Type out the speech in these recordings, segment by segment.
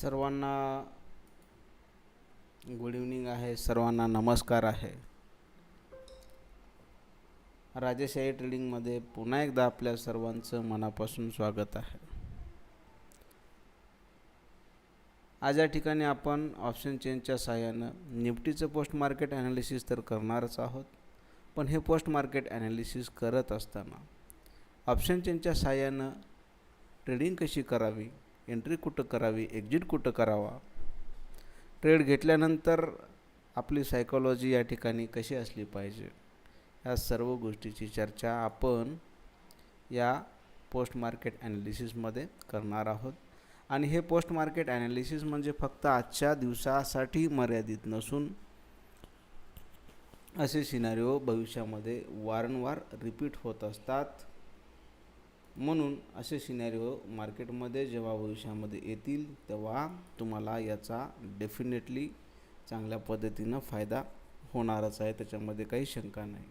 सर्वांना good evening आहे सर्वांना नमस्कार आहे. राजेशाही ट्रेडिंगमध्ये पुन्हा एकदा आपल्या सर्वांचं मनापासून स्वागत आहे. आज या ठिकाणी आपण ऑप्शन चेंजच्या सहाय्यानं निफ्टीचं पोस्ट मार्केट ॲनालिसिस तर करणारच आहोत पण हे पोस्ट मार्केट ॲनालिसिस करत असताना ऑप्शन चेनच्या सहाय्यानं ट्रेडिंग कशी करावी एंट्री कुठं करावी एक्झिट कुठं करावा? ट्रेड घेतल्यानंतर आपली सायकोलॉजी या ठिकाणी कशी असली पाहिजे? या सर्व गोष्टीची चर्चा आपण या पोस्ट मार्केट ॲनालिसिसमध्ये करणार आहोत. आणि हे पोस्ट मार्केट ॲनालिसिस म्हणजे फक्त आजच्या दिवसासाठी मर्यादित नसून असे सिनारिओ भविष्यामध्ये वारंवार रिपीट होत असतात. म्हणून असे सिनॅरिओ मार्केटमध्ये जेव्हा भविष्यामध्ये येतील तेव्हा तुम्हाला याचा डेफिनेटली चांगल्या पद्धतीनं फायदा होणारच आहे. त्याच्यामध्ये काही शंका नाही.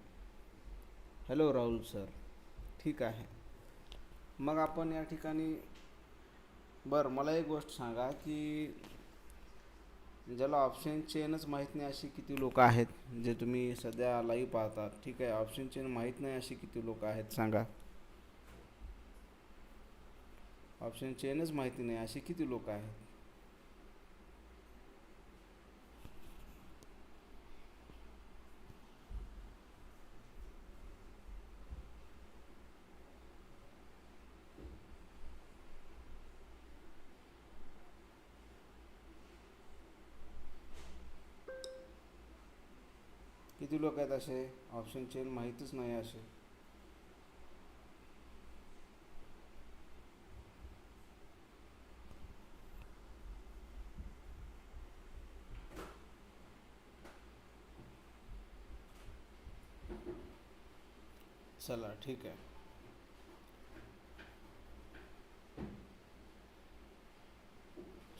हॅलो राहुल सर ठीक आहे. मग आपण या ठिकाणी बरं मला एक गोष्ट सांगा की ज्याला ऑप्शन चेनच माहीत नाही अशी किती लोक आहेत जे तुम्ही सध्या लाईव्ह पाहतात. ठीक आहे ऑप्शन चेन माहीत नाही अशी किती लोक आहेत सांगा. ऑप्शन चेनच माहिती नाही. असे किती लोक आहेत? किती लोक आहेत असे? ऑप्शन चेन माहितीच नाही असे. चला ठीक आहे.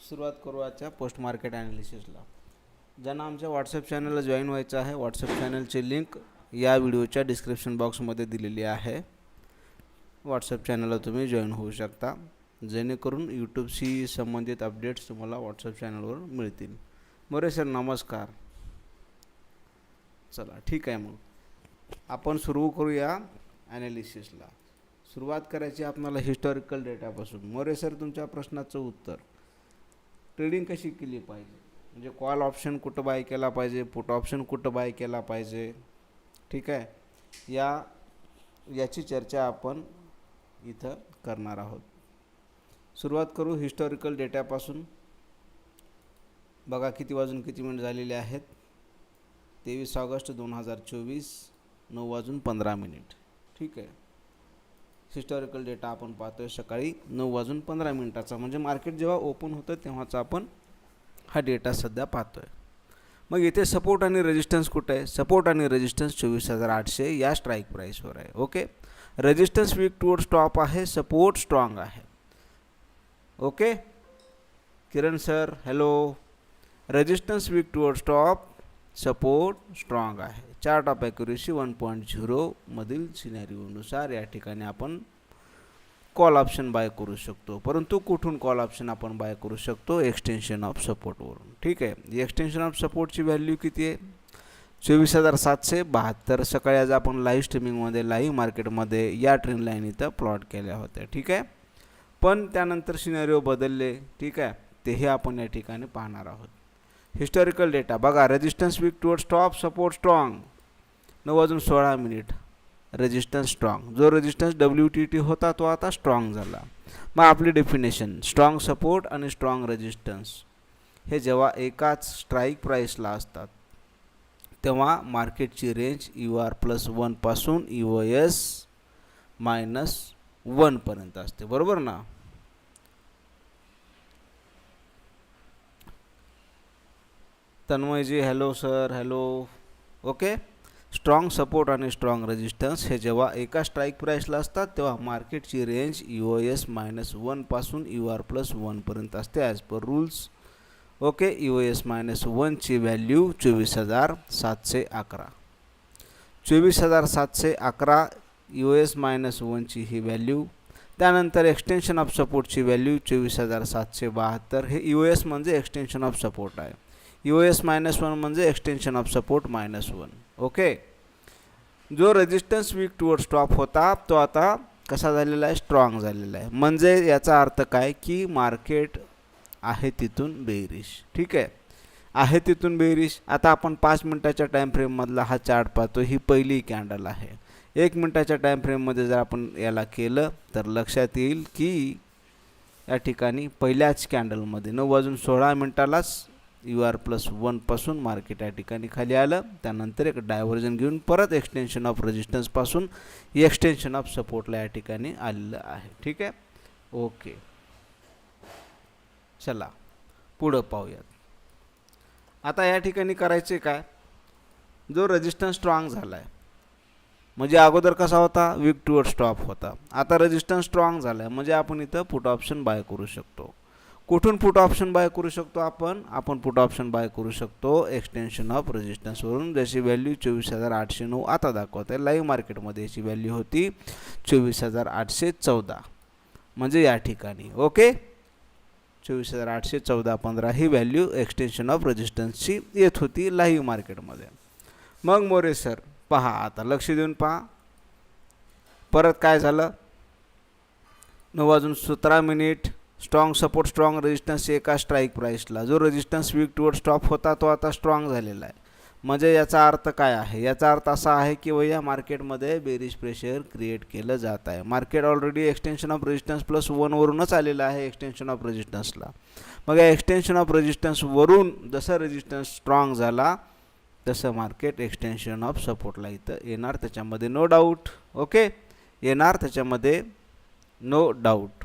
सुरुवात करू आजच्या पोस्ट मार्केट ॲनालिसिसला ज्यांना आमच्या व्हॉट्सअप चॅनलला जॉईन व्हायचं आहे व्हॉट्सअप चॅनलची लिंक या व्हिडिओच्या डिस्क्रिप्शन बॉक्समध्ये दिलेली आहे. व्हॉट्सअप चॅनलला तुम्ही जॉईन होऊ शकता. जेणेकरून यूट्यूबशी संबंधित अपडेट्स तुम्हाला व्हॉट्सअप चॅनलवर मिळतील. मोरे सर नमस्कार. चला ठीक आहे मग. आपण सुरू करूया ॲनालिसिसला सुरुवात करायची आपल्याला हिस्टॉरिकल डेटापासून मोरे सर तुमच्या प्रश्नाचं उत्तर. ट्रेडिंग कशी केली पाहिजे? म्हणजे कॉल ऑप्शन कुठं बाय केला पाहिजे? पुट ऑप्शन कुठं बाय केला पाहिजे? ठीक आहे? या याची चर्चा आपण इथं करणार आहोत. सुरुवात करू हिस्टॉरिकल डेटापासून बघा किती वाजून किती मिनिट झालेले आहेत? तेवीस ऑगस्ट दोन हजार चोवीस. नऊ वाजून पंधरा मिनिट. ठीक आहे. हिस्टॉरिकल डेटा आपण पाहतो आहे सकाळी नऊ वाजून पंधरा मिनिटाचा. म्हणजे मार्केट जेव्हा ओपन होतं तेव्हाचा आपण हा डेटा सध्या पाहतो आहे मग इथे सपोर्ट आणि रेजिस्टन्स कुठं आहे? सपोर्ट आणि रेजिस्टन्स चोवीस हजार आठशे या स्ट्राईक प्राईसवर आहे. ओके रेजिस्टन्स वीक टूवर स्टॉप आहे सपोर्ट स्ट्रॉंग आहे. Okay Kiran sir hello resistance weak टूवर stop support strong आहे. Chart of accuracy one point झिरोमधील सिनॅरिओनुसार या ठिकाणी आपण कॉल ऑप्शन बाय करू शकतो. परंतु कुठून कॉल ऑप्शन आपण बाय करू शकतो? एक्सटेन्शन ऑफ सपोर्टवरून ठीक आहे? एक्सटेन्शन ऑफ सपोर्टची व्हॅल्यू किती आहे? चोवीस हजार सातशे बहात्तर. सकाळी आज आपण लाईव्ह स्ट्रीमिंगमध्ये लाईव्ह मार्केटमध्ये या ट्रेन लाईन इथं प्लॉट केल्या होत्या. ठीक आहे? पण त्यानंतर सिनॅरिओ बदलले. ठीक आहे? तेही आपण या ठिकाणी पाहणार आहोत. हिस्टॉरिकल डेटा बघा resistance weak toward stop support strong नऊ वाजून सोळा मिनिट. रेजिस्टन्स स्ट्रॉंग जो रेजिस्टन्स डब्ल्यू टी टी होता तो आता स्ट्रॉंग झाला. मग आपली डेफिनेशन स्ट्रॉंग सपोर्ट आणि स्ट्रॉंग रेजिस्टन्स हे जेव्हा एकाच स्ट्राईक प्राईसला असतात तेव्हा मार्केटची रेंज यू आर प्लस वनपासून यू एस मायनस वनपर्यंत असते. बरोबर ना? तन्मयजी hello sir hello okay strong support आणि स्ट्रॉंग रेजिस्टन्स हे जेव्हा एका स्ट्राईक प्राईसला असतात तेव्हा मार्केटची रेंज यू एस मायनस वनपासून यू आर प्लस वनपर्यंत असते as per rules okay U S minus वनची व्हॅल्यू चोवीस हजार सातशे अकरा. चोवीस हजार सातशे अकरा यू एस मायनस वनची ही व्हॅल्यू त्यानंतर एक्सटेन्शन ऑफ सपोर्टची व्हॅल्यू चोवीस हजार सातशे बहात्तर. हे यू एस म्हणजे एक्सटेन्शन ऑफ सपोर्ट आहे. यू एस मायनस वन म्हणजे extension of support minus one okay. जो रेजिस्टन्स वीक टुवर्ड स्टॉप होता तो आता कसा झालेला आहे? स्ट्रॉंग झालेला आहे. म्हणजे याचा अर्थ काय? की मार्केट आहे तिथून बेरिश ठीक आहे? आहे तिथून बेरिश आता आपण पाच मिनटाच्या टाईम फ्रेममधला हा चार्ट पाहतो. ही पहिली कॅन्डल आहे. एक मिनटाच्या टाईम फ्रेममध्ये जर आपण याला केलं तर लक्षात येईल की या ठिकाणी पहिल्याच कॅन्डलमध्ये नऊ वाजून सोळा मिनटालाच यू आर प्लस वनपासून मार्केट या ठिकाणी खाली आलं. त्यानंतर एक डायव्हर्जन घेऊन परत एक्सटेन्शन ऑफ रेजिस्टन्सपासून एक्सटेन्शन ऑफ सपोर्टला या ठिकाणी आलेलं आहे. ठीक आहे? ओके चला पुढं पाहूयात. आता या ठिकाणी करायचे काय? जो रेजिस्टन्स स्ट्रॉंग झाला आहे म्हणजे अगोदर कसा होता? वीक टुवर्ड स्टॉप होता. आता रजिस्टन्स स्ट्रॉंग झाला आहे म्हणजे आपण इथं पुट ऑप्शन बाय करू शकतो. कुठून पुट ऑप्शन बाय करू शकतो आपण? आपण पुट ऑप्शन बाय करू शकतो एक्सटेन्शन ऑफ रेजिस्टन्सवरून ज्याची व्हॅल्यू चोवीस हजार आठशे नऊ आता दाखवत आहे लाईव्ह मार्केटमध्ये याची व्हॅल्यू होती चोवीस हजार आठशे चौदा. म्हणजे या ठिकाणी ओके चोवीस हजार आठशे चौदा पंधरा ही व्हॅल्यू एक्सटेन्शन ऑफ रेजिस्टन्सची येत होती लाईव्ह मार्केटमध्ये मग मोरे सर पहा आता लक्ष देऊन पहा. परत काय झालं? नऊ वाजून सतरा minute. Strong support strong resistance एका स्ट्राईक प्राईसला जो रेजिस्टन्स वीक टुवर्ड स्टॉप होता तो आता स्ट्रॉंग झालेला आहे. म्हणजे याचा अर्थ काय आहे? याचा अर्थ असा आहे की भैया मार्केटमध्ये बेरिश प्रेशर क्रिएट केलं जात आहे. Market already extension of resistance plus वनवरूनच आलेलं आहे एक्सटेन्शन ऑफ रेजिस्टन्सला मग या एक्सटेन्शन ऑफ रेजिस्टन्सवरून जसं रेजिस्टन्स स्ट्रॉंग झाला तसं मार्केट एक्सटेन्शन ऑफ सपोर्टला इथं येणार. त्याच्यामध्ये नो डाऊट ओके येणार त्याच्यामध्ये no doubt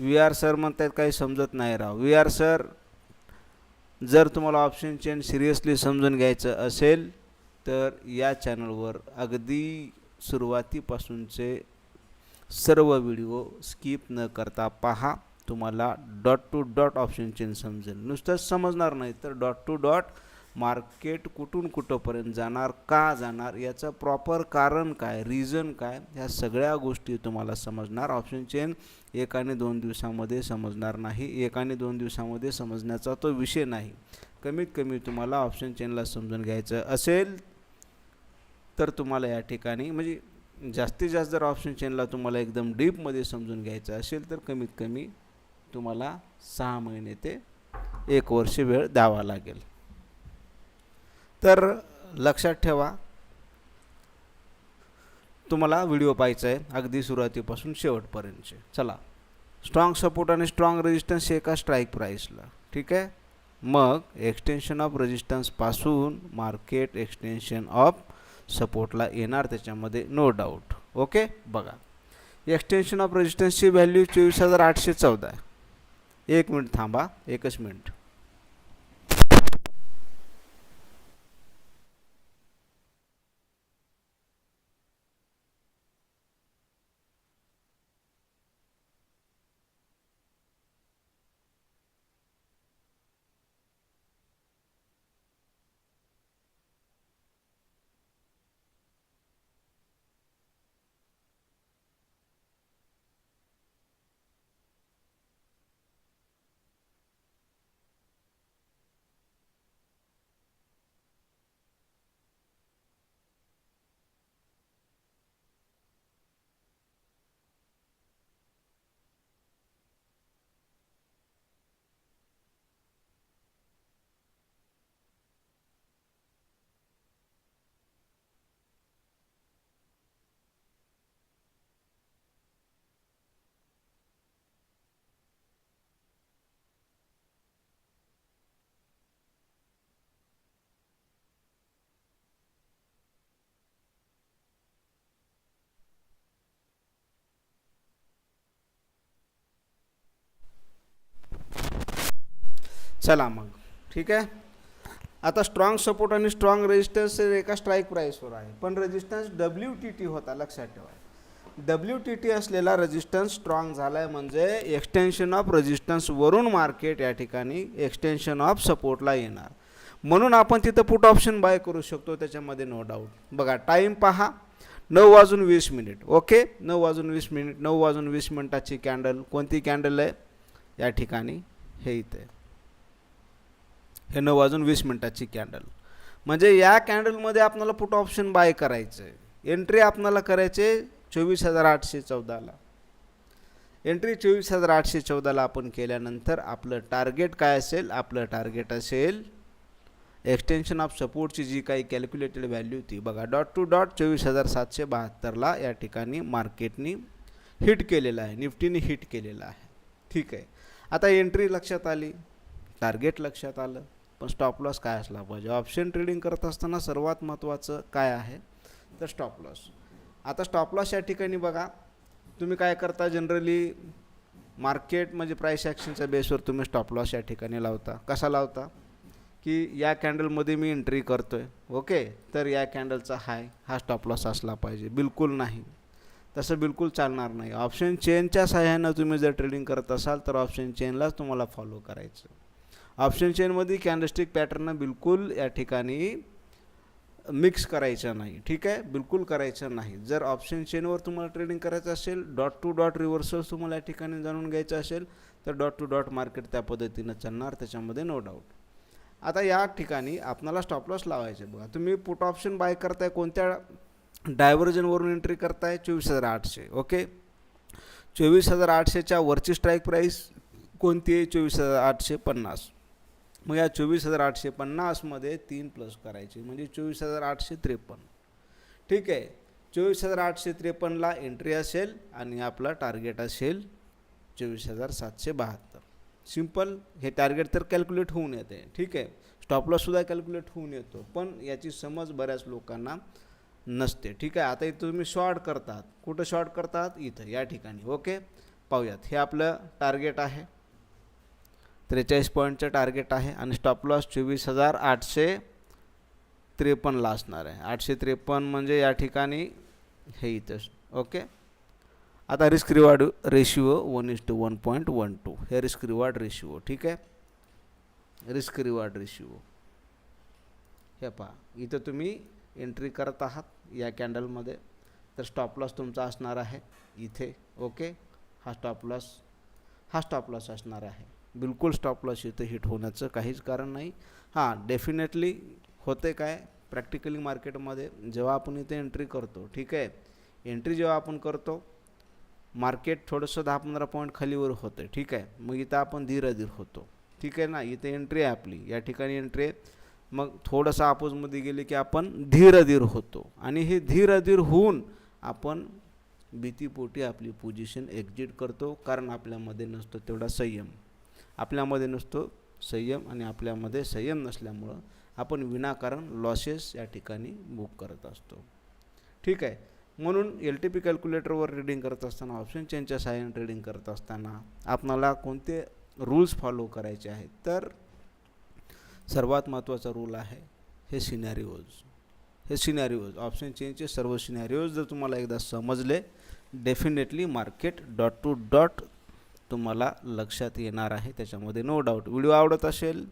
V R sir म्हणतात काही समजत नाही राव. व्ही आर सर जर तुम्हाला ऑप्शन चेन सिरियसली समजून घ्यायचं असेल तर या चॅनलवर अगदी सुरुवातीपासूनचे सर्व व्हिडिओ स्किप न करता पहा. तुम्हाला dot two dot option chain समजेल. नुसतंच समजणार नाही तर डॉट टू डॉट मार्केट कुठून कुठंपर्यंत जाणार का जाणार याचं प्रॉपर कारण काय रिझन काय ह्या सगळ्या गोष्टी तुम्हाला समजणार. ऑप्शन चेन एक आणि दोन दिवसामध्ये समजणार नाही एक आणि दोन दिवसामध्ये समजण्याचा तो विषय नाही. कमीत कमी तुम्हाला ऑप्शन चेनला समजून घ्यायचं असेल तर तुम्हाला या ठिकाणी म्हणजे जास्तीत जास्त जर ऑप्शन चेनला तुम्हाला एकदम डीपमध्ये समजून घ्यायचं असेल तर कमीत कमी तुम्हाला सहा महिने ते एक वर्ष वेळ द्यावा लागेल. तर लक्षात ठेवा तुम्हाला व्हिडिओ पाहायचा आहे अगदी सुरुवातीपासून शेवटपर्यंतचे. चला. स्ट्रॉंग सपोर्ट आणि स्ट्रॉंग रेजिस्टन्स एका स्ट्राईक प्राईसला ठीक आहे? मग एक्सटेन्शन ऑफ रेजिस्टन्सपासून मार्केट एक्सटेन्शन ऑफ सपोर्टला येणार त्याच्यामध्ये नो डाऊट ओके बघा. एक्सटेन्शन ऑफ रेजिस्टन्सची व्हॅल्यू चोवीस हजार आठशे चौदा आहे. एक मिनिट थांबा. एकच मिनिट. चला मग. ठीक आहे? आता स्ट्रॉंग सपोर्ट आणि स्ट्रॉंग रेजिस्टन्स एका स्ट्राईक प्राईसवर आहे. पण रेजिस्टन्स डब्ल्यू टी टी होता लक्षात ठेवा. डब्ल्यू टी टी असलेला रेजिस्टन्स स्ट्रॉंग झाला आहे म्हणजे एक्सटेन्शन ऑफ रेजिस्टन्सवरून मार्केट या ठिकाणी एक्सटेन्शन ऑफ सपोर्टला येणार. म्हणून आपण तिथं पुट ऑप्शन बाय करू शकतो त्याच्यामध्ये नो डाऊट बघा टाईम पहा. नऊ वाजून वीस मिनिट ओके नऊ वाजून वीस मिनिट नऊ वाजून वीस मिनिटाची कॅन्डल कोणती कॅन्डल आहे? या ठिकाणी. हे इथे. हे नऊ वाजून वीस मिनटाची कॅन्डल म्हणजे या कॅन्डलमध्ये आपल्याला पुट ऑप्शन बाय करायचं आहे एंट्री आपल्याला करायचे चोवीस हजार आठशे चौदाला. एंट्री चोवीस हजार आठशे चौदाला आपण केल्यानंतर आपलं टार्गेट काय असेल? आपलं टार्गेट असेल एक्सटेन्शन ऑफ सपोर्टची जी काही कॅल्क्युलेटेड व्हॅल्यू होती. बघा डॉट टू डॉट चोवीस हजार सातशे बहात्तरला या ठिकाणी मार्केटनी हिट केलेलं आहे. निफ्टीने हिट केलेलं आहे. ठीक आहे. आता एंट्री लक्षात आली. टार्गेट लक्षात आलं. पण स्टॉप लॉस काय असला पाहिजे? ऑप्शन ट्रेडिंग करत असताना सर्वात महत्त्वाचं काय आहे? तर स्टॉप लॉस आता स्टॉप लॉस या ठिकाणी बघा. तुम्ही काय करता? जनरली मार्केट म्हणजे प्राईस ॲक्शनच्या बेसवर तुम्ही स्टॉप लॉस या ठिकाणी लावता. कसा लावता? की या कॅन्डलमध्ये मी एंट्री करतो आहे ओके तर या कॅन्डलचा हाय हा स्टॉप लॉस असला पाहिजे. बिलकुल नाही. तसं बिलकुल चालणार नाही. ऑप्शन चेनच्या सहाय्यानं तुम्ही जर ट्रेडिंग करत असाल तर ऑप्शन चेनलाच तुम्हाला फॉलो करायचं. ऑप्शन चेनमध्ये कॅन्डलस्टिक पॅटर्न बिलकुल या ठिकाणी मिक्स करायचं नाही. ठीक आहे? बिलकुल करायचं नाही. जर ऑप्शन चेनवर तुम्हाला ट्रेडिंग करायचं असेल डॉट टू डॉट रिव्हर्सल्स तुम्हाला या ठिकाणी जाणून घ्यायचं असेल तर डॉट टू डॉट मार्केट त्या पद्धतीनं चालणार त्याच्यामध्ये नो डाऊट आता या ठिकाणी आपणाला स्टॉप लॉस लावायचे बघा. तुम्ही पुट ऑप्शन बाय करताय कोणत्या डायव्हर्जनवरून एंट्री करताय? चोवीस हजार आठशे. ओके चोवीस हजार आठशेच्या वरची स्ट्राईक प्राईस कोणती आहे? चोवीस हजार आठशे पन्नास. मग या चोवीस हजार आठशे पन्नासमध्ये तीन प्लस करायचे. म्हणजे चोवीस हजार आठशे त्रेपन्न. ठीक आहे. चोवीस हजार आठशे त्रेपन्नला एंट्री असेल आणि आपला टार्गेट असेल चोवीस हजार सातशे बहात्तर. सिंपल हे टार्गेट तर कॅल्क्युलेट होऊन येते. ठीक आहे. स्टॉपलॉससुद्धा कॅल्क्युलेट होऊन येतो. पण याची समज बऱ्याच लोकांना नसते. ठीक आहे. आता इथं तुम्ही शॉर्ट करतात. कुठं शॉर्ट करतात? इथं. या ठिकाणी. ओके पाहूयात. हे आपलं टार्गेट आहे. त्रेचाळीस पॉईंटचं टार्गेट आहे आणि स्टॉप लॉस चोवीस हजार आठशे त्रेपन्नला असणार आहे. आठशे त्रेपन्न म्हणजे या ठिकाणी हे इथं ओके आता risk reward ratio one is to one point one two हे रिस्क रिवॉर्ड रेशिओ ठीक आहे? रिस्क रिवॉर्ड रेशिओ हे पहा इथं तुम्ही एंट्री करत आहात या कॅन्डलमध्ये तर स्टॉप लॉस तुमचा असणार आहे इथे ओके हा स्टॉप लॉस हा स्टॉप लॉस असणार आहे. बिलकुल स्टॉप लॉस इथं हिट होण्याचं काहीच कारण नाही. हां डेफिनेटली होते काय? प्रॅक्टिकली मार्केटमध्ये जेव्हा आपण इथे एंट्री करतो ठीक आहे? एंट्री जेव्हा आपण करतो मार्केट थोडंसं दहा पंधरा पॉईंट खालीवर होतं ठीक आहे? मग इथं आपण धीर होतो ठीक आहे ना? इथे एंट्री आहे आपली या ठिकाणी एंट्री आहे. मग थोडंसं आपोजमध्ये गेले की आपण धीर होतो आणि हे धीर होऊन आपण भीतीपोटी आपली पोझिशन एक्झिट करतो कारण आपल्यामध्ये नसतो तेवढा संयम. आपल्यामध्ये नसतो संयम आणि आपल्यामध्ये संयम नसल्यामुळं आपण विनाकारण लॉसेस या ठिकाणी बुक करत असतो. ठीक आहे. म्हणून एल टी पी कॅल्क्युलेटरवर रीडिंग करत असताना ऑप्शन चेनच्या सहाय्याने ट्रेडिंग करत असताना आपणाला कोणते रूल्स फॉलो करायचे आहेत? तर सर्वात महत्त्वाचा रूल आहे हे सिनॅरिओज हे सिनॅरिओज ऑप्शन चेनचे सर्व सिनॅरिओज जर तुम्हाला एकदा समजले definitely market dot two dot तुम्हाला लक्षात येणार आहे त्याच्यामध्ये नो डाऊट व्हिडिओ आवडत असेल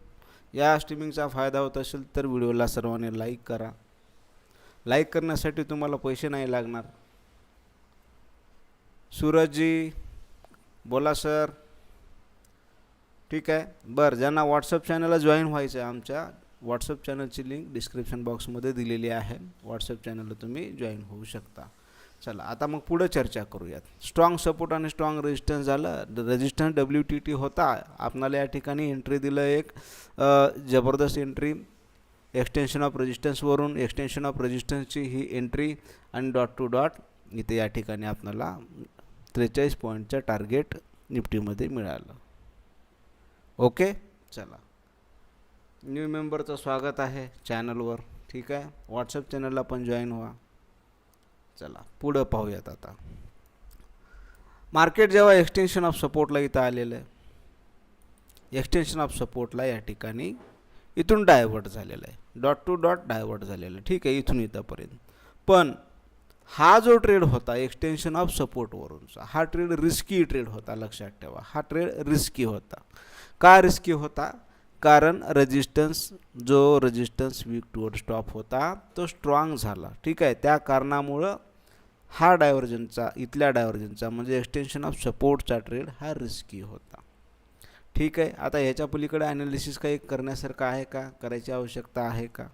या स्ट्रीमिंगचा फायदा होत असेल तर व्हिडिओला सर्वांनी लाईक करा. लाईक करण्यासाठी तुम्हाला पैसे नाही लागणार. सूरजजी बोला सर ठीक आहे. बरं ज्यांना व्हॉट्सअप चॅनलला जॉईन व्हायचं आहे आमच्या व्हॉट्सअप चॅनलची लिंक डिस्क्रिप्शन बॉक्समध्ये दिलेली आहे. व्हॉट्सअप चॅनलला तुम्ही जॉईन होऊ शकता. चला आता मग पुढं चर्चा करूयात. स्ट्रॉंग सपोर्ट आणि स्ट्रॉंग रेजिस्टन्स झालं. रेजिस्टन्स डब्ल्यू टी टी होता. आपणाला या ठिकाणी एंट्री दिलं एक जबरदस्त एंट्री एक्सटेन्शन ऑफ रेजिस्टन्सवरून एक्सटेन्शन ऑफ रेजिस्टन्सची ही एंट्री आणि डॉट टू डॉट इथे या ठिकाणी आपणाला त्रेचाळीस पॉईंटचं टार्गेट निफ्टीमध्ये मिळालं. ओके चला. न्यू मेंबरचं स्वागत आहे चॅनलवर ठीक आहे? व्हॉट्सअप चॅनलला पण जॉईन व्हा. चला पुढं पाहूयात आता. मार्केट जेव्हा एक्सटेन्शन ऑफ सपोर्टला इथं आलेलं आहे एक्सटेन्शन ऑफ सपोर्टला या ठिकाणी इथून डायव्हर्ट झालेला आहे. डॉट टू डॉट डायव्हर्ट झालेलं आहे. ठीक आहे इथून इथंपर्यंत. पण हा जो ट्रेड होता एक्सटेन्शन ऑफ सपोर्टवरूनचा हा ट्रेड रिस्की ट्रेड होता लक्षात ठेवा. हा ट्रेड रिस्की होता. का रिस्की होता? कारण रेजिस्टन्स जो रेजिस्टन्स वीक टुवर्ड स्टॉप होता तो स्ट्रॉंग झाला. ठीक आहे त्या कारणामुळं हा डायव्हर्जनचा इथल्या डायव्हर्जनचा म्हणजे एक्सटेन्शन ऑफ सपोर्टचा ट्रेड हा रिस्की होता. ठीक आहे आता ह्याच्या पलीकडे ॲनालिसिस काही करण्यासारखं आहे का? करायची आवश्यकता आहे का?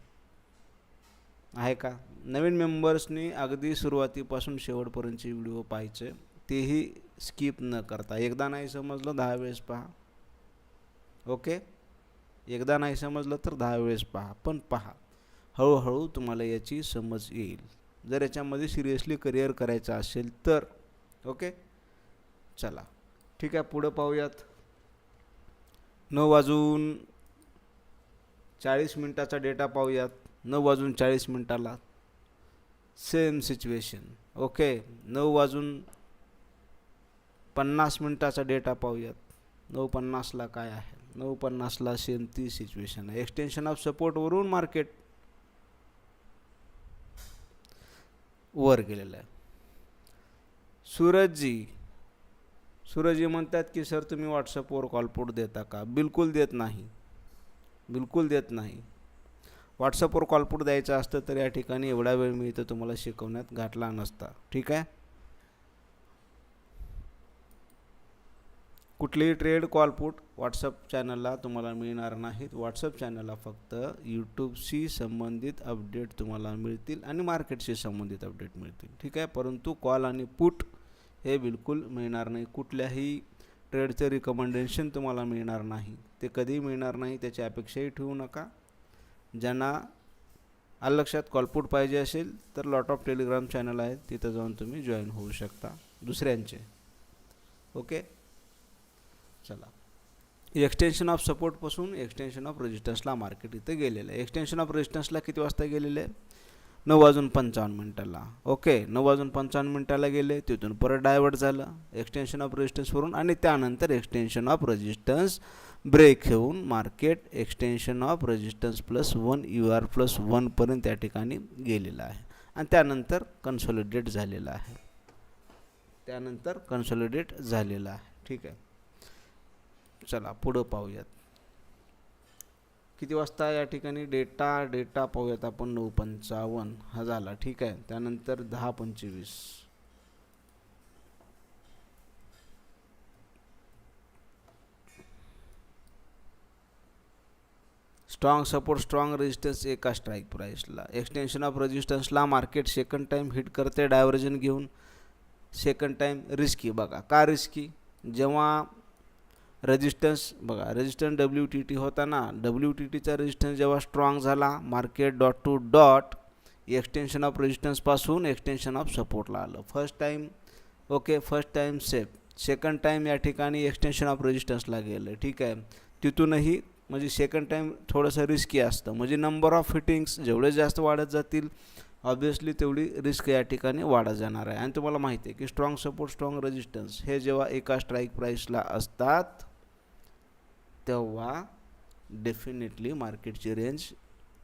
आहे का? नवीन मेंबर्सनी अगदी सुरुवातीपासून शेवटपर्यंतचे व्हिडिओ पाहायचे तेही स्किप न करता. एकदा नाही समजलं दहा वेळेस पहा. ओके? एकदा नाही समजलं तर दहा वेळेस पहा पण पहा. हळूहळू तुम्हाला याची समज येईल. जर याच्यामध्ये सिरियसली करिअर करायचं असेल तर ओके? चला. ठीक आहे पुढं पाहूयात. नऊ वाजून चाळीस मिनटाचा डेटा पाहूयात. नऊ वाजून चाळीस मिनटाला. Same situation okay? नऊ वाजून पन्नास मिनटाचा डेटा पाहूयात. नऊ पन्नासला काय आहे? नऊ पन्नासला सेम ती सिच्युएशन आहे. एक्सटेन्शन ऑफ सपोर्टवरून मार्केट वर गेलेलं आहे. सूरजजी सूरजजी म्हणतात की सर तुम्ही व्हॉट्सअपवर कॉलपोट देता का? बिलकुल देत नाही. बिलकुल देत नाही. व्हॉट्सअपवर कॉलपोट द्यायचं असतं तर या ठिकाणी एवढा वेळ मी इथं तुम्हाला शिकवण्यात घातला नसता. ठीक आहे? कुठलीही ट्रेड कॉलपुट व्हॉट्सअप चॅनलला तुम्हाला मिळणार नाहीत. व्हॉट्सअप चॅनलला फक्त यूट्यूबशी संबंधित अपडेट तुम्हाला मिळतील आणि मार्केटशी संबंधित अपडेट मिळतील. ठीक आहे? परंतु कॉल आणि पुट हे बिलकुल मिळणार नाही. कुठल्याही ट्रेडचं रिकमेंडेशन तुम्हाला मिळणार नाही. ते कधी मिळणार नाही त्याची अपेक्षाही ठेवू नका. ज्यांना आलं लक्षात कॉलपुट पाहिजे असेल तर लॉट ऑफ टेलिग्राम चॅनल आहेत. तिथं जाऊन तुम्ही जॉईन होऊ शकता. दुसऱ्यांचे. ओके चला. एक्सटेन्शन ऑफ सपोर्टपासून एक्सटेन्शन ऑफ रेजिस्टन्सला मार्केट इथं गेलेलं आहे. एक्सटेन्शन ऑफ रेजिस्टन्सला किती वाजता गेलेलं आहे? नऊ वाजून पंचावन्न मिनटाला. ओके नऊ वाजून पंचावन्न मिनटाला गेले तिथून परत डायवर्ट झालं. एक्सटेन्शन ऑफ रेजिस्टन्सवरून आणि त्यानंतर एक्सटेन्शन ऑफ रेजिस्टन्स ब्रेक घेऊन market extension of resistance plus one U R plus वनपर्यंत त्या ठिकाणी गेलेलं आहे. आणि त्यानंतर कन्सॉलिडेट झालेलं आहे. त्यानंतर कन्सॉलिडेट झालेलं आहे. ठीक आहे? चला पुढं पाहूयात. किती वाजता या ठिकाणी? डेटा डेटा पाहूयात आपण. नऊ पंचावन्न. हा झाला. ठीक आहे. त्यानंतर दहा पंचवीस. स्ट्रॉंग सपोर्ट स्ट्रॉंग रेजिस्टन्स एका स्ट्राईक प्राईसला एक्सटेन्शन ऑफ रेजिस्टन्सला मार्केट सेकंड टाईम हिट करते. डायव्हर्जन घेऊन सेकंड टाईम रिस्की बघा का रिस्की जेव्हा रेजिस्टन्स बघा रेजिस्टन्स डब्ल्यू टी टी होता ना डब्ल्यू टी टीचा रेजिस्टन्स जेव्हा स्ट्रॉंग झाला market dot two dot extension of रेजिस्टन्सपासून extension of सपोर्टला आलं. First time okay first time safe second time या ठिकाणी एक्सटेन्शन ऑफ रेजिस्टन्सला गेलं. ठीक आहे? तिथूनही म्हणजे सेकंड टाईम थोडंसं रिस्की असतं. म्हणजे नंबर ऑफ फिटिंग्स जेवढे जास्त वाढत जातील ऑब्वियसली तेवढी रिस्क या ठिकाणी वाढत जाणार आहे. आणि तुम्हाला माहिती आहे की स्ट्रॉंग सपोर्ट स्ट्रॉंग रेजिस्टन्स हे जेव्हा एका स्ट्राईक प्राईसला असतात तेव्हा डेफिनेटली मार्केटची रेंज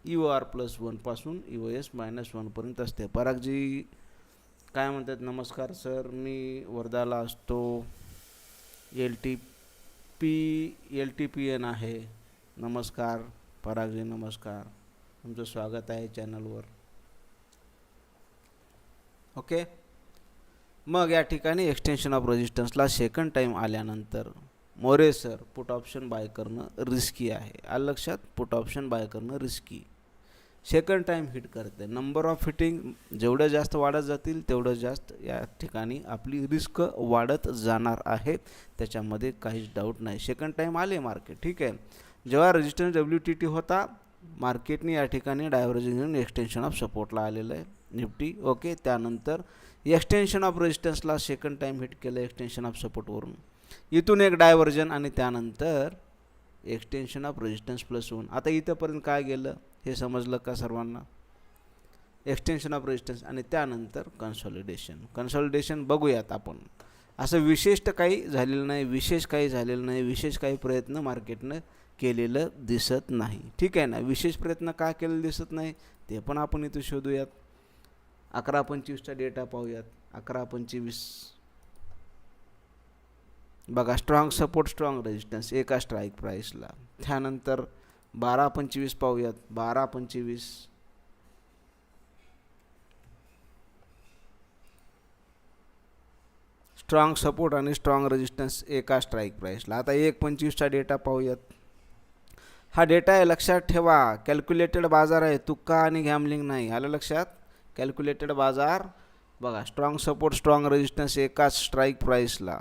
यू आर प्लस वनपासून यू एस मायनस वनपर्यंत असते. परागजी काय म्हणतात? नमस्कार सर मी वर्धाला असतो. L T P L T P N आहे. नमस्कार परागजी नमस्कार. तुमचं स्वागत आहे चॅनलवर ओके मग या ठिकाणी एक्सटेन्शन ऑफ रेजिस्टन्सला सेकंड टाईम आल्यानंतर More sir put option buy करणं रिस्की आहे. आलं लक्षात? पुट ऑप्शन बाय करणं रिस्की सेकंड टाईम हिट करते. नंबर ऑफ हिटिंग जेवढं जास्त वाढत जातील तेवढं जास्त या ठिकाणी आपली रिस्क वाढत जाणार आहे. त्याच्यामध्ये काहीच डाऊट नाही. सेकंड टाईम आले मार्केट ठीक आहे? जेव्हा रेजिस्टन्स डब्ल्यू टी टी होता मार्केटने या ठिकाणी डायव्हर्जन घेऊन एक्सटेन्शन ऑफ सपोर्टला आलेलं आहे. निफ्टी ओके त्यानंतर एक्सटेन्शन ऑफ रेजिस्टन्सला सेकंड टाईम हिट केलं एक्सटेन्शन ऑफ सपोर्टवरून इथून एक डायव्हर्जन आणि त्यानंतर extension of resistance plus one आता इथंपर्यंत काय गेलं? हे समजलं का सर्वांना? एक्सटेन्शन ऑफ रेजिस्टन्स आणि त्यानंतर कन्सॉलिडेशन कन्सॉलिडेशन बघूयात आपण. असं विशेष काही झालेलं नाही विशेष काही झालेलं नाही विशेष काही प्रयत्न मार्केटनं केलेलं दिसत नाही. ठीक आहे ना? विशेष प्रयत्न का केलेलं दिसत नाही? ते पण आपण इथं शोधूयात. अकरा पंचवीसचा डेटा पाहूयात. अकरा पंचवीस बघा स्ट्रॉंग सपोर्ट स्ट्रॉंग रेजिस्टन्स एका स्ट्राईक प्राईसला त्यानंतर बारा पंचवीस पाहूयात. बारा पंचवीस. स्ट्रॉंग सपोर्ट आणि स्ट्रॉंग रेजिस्टन्स एका स्ट्राईक प्राईसला आता एक पंचवीसचा डेटा पाहूयात. हा डेटा आहे लक्षात ठेवा. कॅल्क्युलेटेड बाजार आहे. तुक्का आणि गॅमलिंग नाही. आलं लक्षात? कॅल्क्युलेटेड बाजार. बघा स्ट्रॉंग सपोर्ट स्ट्रॉंग रेजिस्टन्स एकाच स्ट्राईक प्राईसला